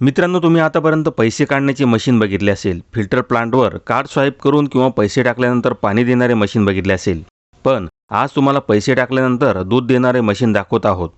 मित्रांनो तुम्ही आतापर्यंत पैसे काढण्याची मशीन बघितली असेल. फिल्टर प्लांटवर कार्ड स्वाईप करून किंवा पैसे टाकल्यानंतर पाणी देणारे मशीन बघितले असेल. पण आज तुम्हाला पैसे टाकल्यानंतर दूध देणारे मशीन दाखवत आहोत.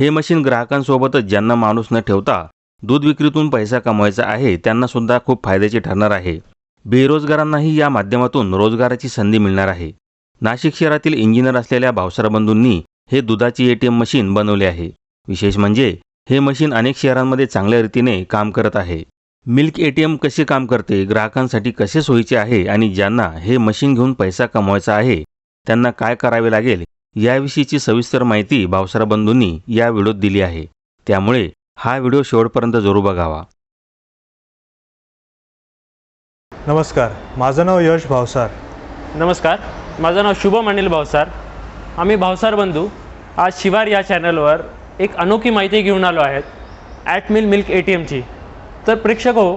हे मशीन ग्राहकांसोबतच ज्यांना माणूस न ठेवता दूध विक्रीतून पैसा कमवायचा आहे त्यांना सुद्धा खूप फायद्याचे ठरणार आहे. बेरोजगारांनाही या माध्यमातून रोजगाराची संधी मिळणार आहे. नाशिक शहरातील इंजिनियर असलेल्या भावसार बंधूंनी हे दुधाची एटीएम मशीन बनवले आहे. विशेष म्हणजे हे मशीन अनेक शहरांमध्ये चांगल्या रीतीने काम करत आहे. मिल्क एटीएम कसे काम करते ग्राहकांसाठी कसे सोयीचे आहे आणि ज्यांना हे मशीन घेऊन पैसा कमवायचा आहे त्यांना काय करावे लागेल याविषयीची सविस्तर माहिती भावसार बंधूंनी या व्हिडिओत दिली आहे. त्यामुळे हा व्हिडिओ शेवटपर्यंत जरूर बघावा. नमस्कार माझं नाव यश भावसार. नमस्कार माझं नाव शुभम अनिल भावसार. आम्ही भावसार बंधू. आज शिवार या चॅनलवर एक अनोखी माहिती घेऊन आलो आहेत at mill milk A T एमची तर प्रेक्षक हो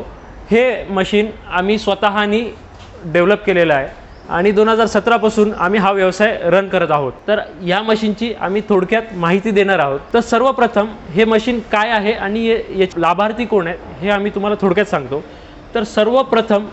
हे मशीन आम्ही स्वतःनी डेव्हलप केलेलं आहे आणि दोन हजार सतरापासून आम्ही हा व्यवसाय रन करत आहोत. तर या मशीनची आम्ही थोडक्यात माहिती देणार आहोत. तर सर्वप्रथम हे मशीन काय आहे आणि ये- याचे लाभार्थी कोण आहेत हे आम्ही तुम्हाला थोडक्यात सांगतो. तर सर्वप्रथम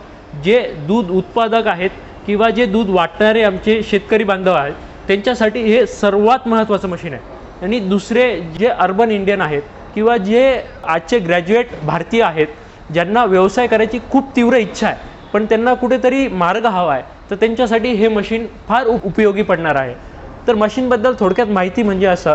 जे दूध उत्पादक आहेत किंवा जे दूध वाटणारे आमचे शेतकरी बांधव आहेत त्यांच्यासाठी हे सर्वात महत्त्वाचं मशीन आहे. आणि दुसरे जे अर्बन इंडियन आहेत किंवा जे आजचे ग्रॅज्युएट भारतीय आहेत ज्यांना व्यवसाय करायची खूप तीव्र इच्छा आहे पण त्यांना कुठेतरी मार्ग हवा आहे तर त्यांच्यासाठी हे मशीन फार उप उपयोगी पडणार आहे. तर मशीनबद्दल थोडक्यात माहिती म्हणजे असं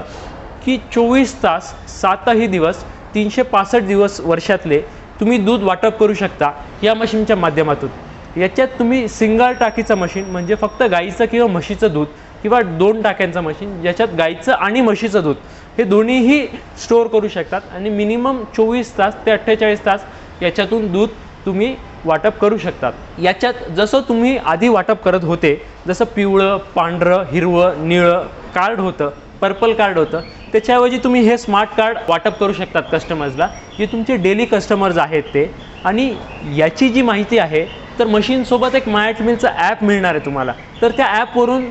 की चोवीस तास सातही दिवस तीनशे पासष्ट दिवस वर्षातले तुम्ही दूध वाटप करू शकता या मशीनच्या माध्यमातून. याच्यात तुम्ही सिंगल टाकीचं मशीन म्हणजे फक्त गाईचं किंवा म्हशीचं दूध किंवा दोन टाक्यांचं मशीन ज्याच्यात गाईचं आणि म्हशीचं दूध हे दोन्हीही स्टोअर करू शकतात. आणि मिनिमम चोवीस तास ते अठ्ठेचाळीस तास याच्यातून दूध तुम्ही वाटप करू शकतात. याच्यात जसं तुम्ही आधी वाटप करत होते जसं पिवळं पांढरं हिरवं निळं कार्ड होतं पर्पल कार्ड होतं त्याच्याऐवजी तुम्ही हे स्मार्ट कार्ड वाटप करू शकतात कस्टमर्सला जे तुमचे डेली कस्टमर्स आहेत ते. आणि याची जी माहिती आहे तर मशीनसोबत एक मायटमिलचं ॲप मिळणार आहे तुम्हाला. तर त्या ॲपवरून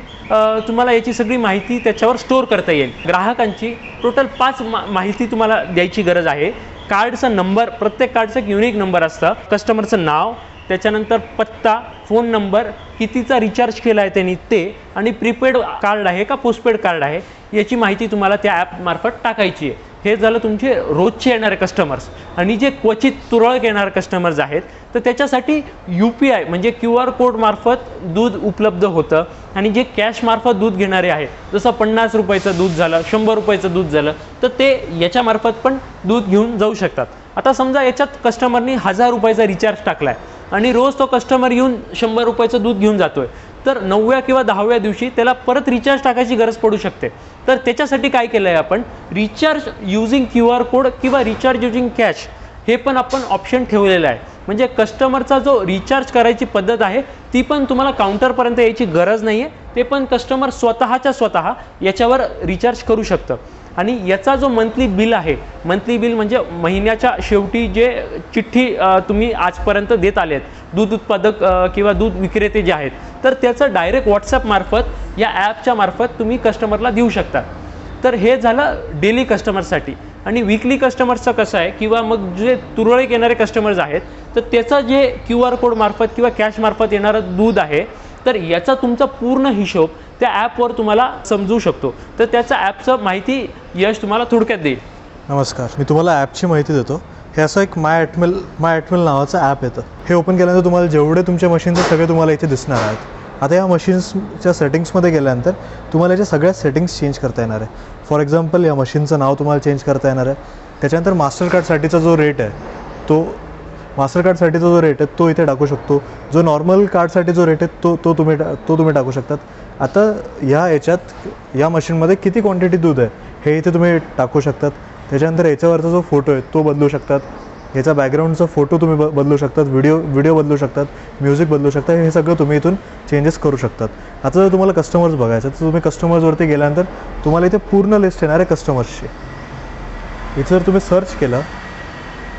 तुम्हाला याची सगळी माहिती त्याच्यावर स्टोअर करता येईल. ग्राहकांची टोटल पाच मा माहिती तुम्हाला द्यायची गरज आहे. कार्डचा नंबर प्रत्येक कार्डचं एक युनिक नंबर असतं. कस्टमरचं नाव त्याच्यानंतर पत्ता फोन नंबर कितीचा रिचार्ज केला आहे त्यांनी ते आणि प्रीपेड कार्ड आहे का पोस्टपेड कार्ड आहे याची माहिती तुम्हाला त्या ॲपमार्फत टाकायची आहे. हे झालं तुमचे रोजचे येणारे कस्टमर्स आणि जे क्वचित तुरळक येणारे कस्टमर्स आहेत तर त्याच्यासाठी यू पी आय म्हणजे क्यू आर कोडमार्फत दूध उपलब्ध होतं. आणि जे कॅशमार्फत दूध घेणारे आहेत जसं पन्नास रुपयाचं दूध झालं शंभर रुपयाचं दूध झालं तर ते याच्यामार्फत पण दूध घेऊन जाऊ शकतात. आता समजा याच्यात कस्टमरनी हजार रुपयाचा रिचार्ज टाकला आहे आणि रोज तो कस्टमर येऊन शंभर रुपयाचं दूध घेऊन जातो आहे तर नवव्या किंवा दहाव्या दिवशी त्याला परत रिचार्ज टाकायची गरज पडू शकते. तर त्याच्यासाठी काय केलं आहे आपण? Recharge using Q R code किंवा रिचार्ज युझिंग कॅश हे पण आपण ऑप्शन ठेवलेलं आहे. म्हणजे कस्टमरचा जो रिचार्ज करायची पद्धत आहे ती पण तुम्हाला काउंटरपर्यंत यायची गरज नाही आहे ते पण कस्टमर स्वतःच्या स्वतः याच्यावर रिचार्ज करू शकतं. आणि याचा जो मंथली बिल आहे मंथली बिल म्हणजे महिन्याच्या शेवटी जे चिठ्ठी तुम्ही आजपर्यंत देत आले आहेत दूध उत्पादक किंवा दूध विक्रेते जे आहेत तर त्याचं डायरेक्ट व्हॉट्सअपमार्फत या ॲपच्या मार्फत तुम्ही कस्टमरला देऊ शकता. तर हे झालं डेली कस्टमरसाठी आणि विकली कस्टमर्सचं कसं आहे किंवा मग जे तुरळक येणारे कस्टमर्स आहेत तर त्याचं जे क्यू आर कोडमार्फत किंवा कॅशमार्फत येणारं दूध आहे तर याचा तुमचा पूर्ण हिशोब त्या ॲपवर तुम्हाला समजू शकतो. तर त्याचा ॲपचं माहिती यश तुम्हाला थोडक्यात देईल. नमस्कार. मी तुम्हाला ॲपची माहिती देतो. हे असं एक माय ॲटमेल माय ॲटमेल नावाचं ॲप येतं हे ओपन केल्यानंतर तुम्हाला जेवढे तुमच्या मशीनचे सगळे तुम्हाला इथे दिसणार आहेत. आता या मशीन्सच्या सेटिंग्समध्ये गेल्यानंतर तुम्हाला याच्या सगळ्या सेटिंग्स चेंज करता येणार आहे. फॉर एक्झाम्पल या मशीनचं नाव तुम्हाला चेंज करता येणार आहे. त्याच्यानंतर मास्टर कार्डसाठीचा जो रेट आहे तो मास्टर कार्डसाठीचा जो रेट आहे तो इथे टाकू शकतो. जो नॉर्मल कार्डसाठी जो रेट आहे तो तो तुम्ही टा- तो तुम्ही टाकू शकतात. आता ह्या याच्यात या मशीनमध्ये किती क्वांटिटी दूध आहे हे इथे तुम्ही टाकू शकतात. त्याच्यानंतर याच्यावरचा जो फोटो आहे तो बदलू शकतात. याचा बॅकग्राऊंडचा फोटो तुम्ही ब बदलू शकतात व्हिडिओ व्हिडिओ बदलू शकतात म्युझिक बदलू शकता हे सगळं तुम्ही इथून चेंजेस करू शकतात. आता जर तुम्हाला कस्टमर्स बघायचं तर तुम्ही कस्टमर्सवरती गेल्यानंतर तुम्हाला इथे पूर्ण लिस्ट येणार आहे कस्टमर्सची इथे जर तुम्ही सर्च केलं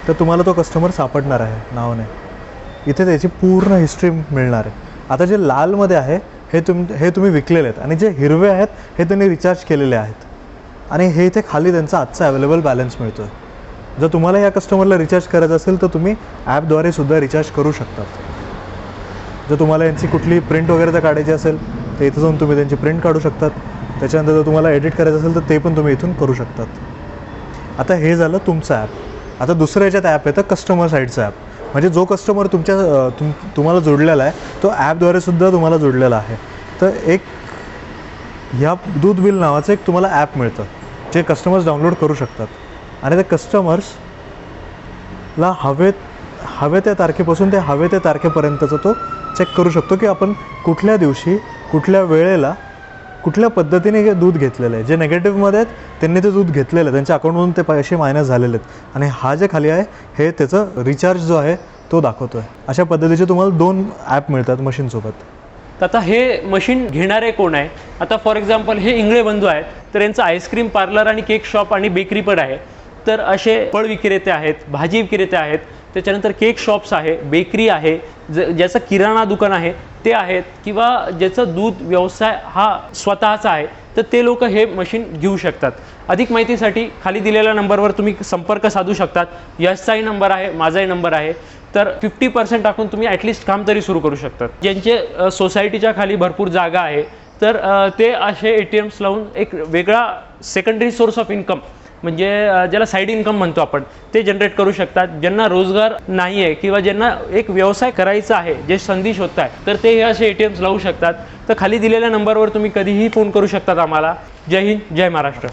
तर तुम्हाला तो कस्टमर सापडणार आहे नावाने इथे त्याची पूर्ण हिस्ट्री मिळणार आहे. आता जे लालमध्ये आहे हे तुम हे तुम्ही विकलेले आहेत आणि जे हिरवे आहेत हे त्यांनी रिचार्ज केलेले आहेत. आणि हे इथे खाली त्यांचा आजचा अवेलेबल बॅलन्स मिळतो आहे जर तुम्हाला या कस्टमरला रिचार्ज करायचं असेल तर तुम्ही ॲपद्वारे सुद्धा रिचार्ज करू शकतात जर तुम्हाला यांची कुठली प्रिंट वगैरे तर काढायची असेल तर इथं जाऊन तुम्ही त्यांची प्रिंट काढू शकतात. त्याच्यानंतर जर तुम्हाला एडिट करायचं असेल तर ते पण तुम्ही इथून करू शकतात. आता हे झालं तुमचं ॲप आता दुसरं याच्यात ॲप येतं कस्टमर साईडचं ॲप म्हणजे जो कस्टमर तुमच्या तुम तुम्हाला जोडलेला आहे तो ॲपद्वारे सुद्धा तुम्हाला जोडलेला आहे. तर एक ह्या दूध बिल नावाचं एक तुम्हाला ॲप मिळतं. जे कस्टमर्स डाउनलोड करू शकतात. आणि ते कस्टमर्सला हवेत हवे त्या तारखेपासून ते हवे त्या तारखेपर्यंतचा तो चेक करू शकतो की आपण कुठल्या दिवशी कुठल्या वेळेला कुठल्या पद्धतीने हे दूध घेतलेलं आहे. जे नेगेटिव्हमध्ये आहेत त्यांनी ते दूध घेतलेलं आहे. त्यांच्या अकाउंटमधून ते पैसे मायनस झालेले आहेत. आणि हा जे खाली आहे हे त्याचं रिचार्ज जो आहे तो दाखवतो आहे अशा पद्धतीचे तुम्हाला दोन ॲप मिळतात मशीनसोबत. तर आता हे मशीन घेणारे कोण आहे? आता फॉर एक्झाम्पल हे इंगळे बंधू आहेत तर यांचं आईस्क्रीम पार्लर आणि केक शॉप आणि बेकरी पण आहे. तर असे फळ विक्रेते आहेत भाजी विक्रेते आहेत त्याच्यानंतर केक शॉप्स आहे बेकरी आहे ज ज्याचं किराणा दुकान आहे ते आहेत किंवा ज्याचं दूध व्यवसाय हा स्वतःचा आहे तर ते लोक हे मशीन घेऊ शकतात. अधिक माहितीसाठी खाली दिलेल्या नंबरवर तुम्ही संपर्क साधू शकतात. यशचाही नंबर आहे माझाही नंबर आहे. तर फिफ्टी पर्सेंट टाकून तुम्ही ॲटलिस्ट काम तरी सुरू करू शकतात. ज्यांचे सोसायटीच्या खाली भरपूर जागा आहे तर ते असे ए टी एम्स लावून एक वेगळा सेकंडरी सोर्स ऑफ इन्कम म्हणजे ज्याला साईड इन्कम म्हणतो आपण ते जनरेट करू शकतात. ज्यांना रोजगार नाही आहे किंवा ज्यांना एक व्यवसाय करायचा आहे जे संधी शोधत आहे तर ते हे असे ए टी एम्स लावू शकतात. तर खाली दिलेल्या नंबरवर तुम्ही कधीही फोन करू शकतात आम्हाला. जय हिंद जय महाराष्ट्र.